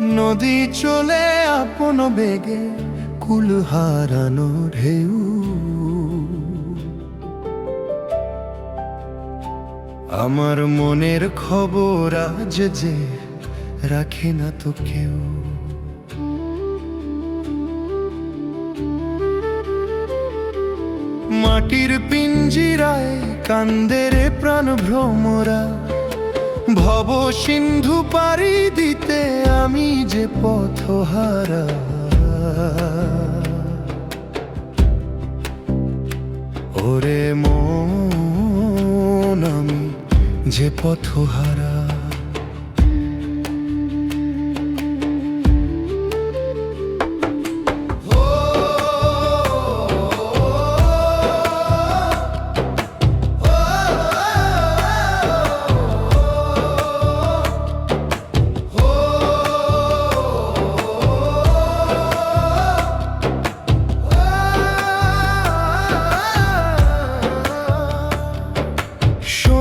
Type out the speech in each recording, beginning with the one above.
নদী চলে আপন বেগে কুল হারানো ঢেউ। আমার মনের খবর আজ যে রাখে না তো কেউ। মাটির পিঞ্জিরায় কান্দেরে প্রাণ ভ্রমরা ভব সিন্ধু পারি দিতে আমি যে পথহারা ওরে মন আমি যে পথহারা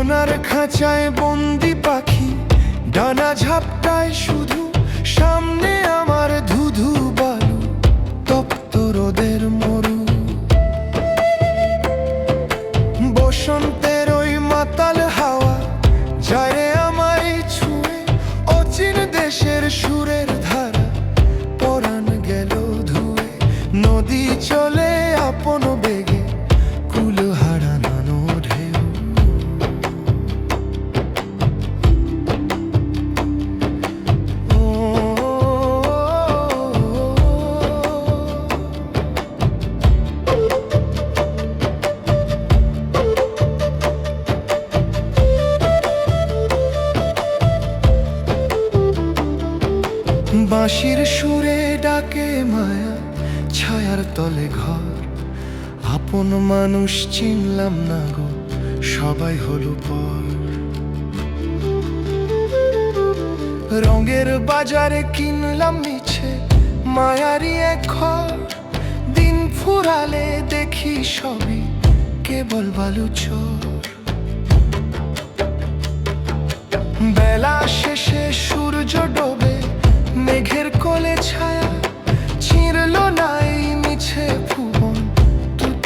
সোনার খাঁচায় বন্দি পাখি, ডানা ঝাপটায় শুধু, সামনে আমার ধুধু বালু, তপ্ত রোদের মরু। বসন্তের ওই মাতাল হাওয়া, যায় আমায় ছুঁয়ে, অচিন দেশের সুরের বাঁশির সুরে ডাকে মায়া, ছায়ার তলে ঘর। আপন মানুষ চিনলাম না গো, সবাই হলো পর। রঙের বাজারে কিনলাম মিছে মায়ারি এক ঘর। দিন ফুরালে দেখি সবই কেবল বালু চোর। বেলা শেষে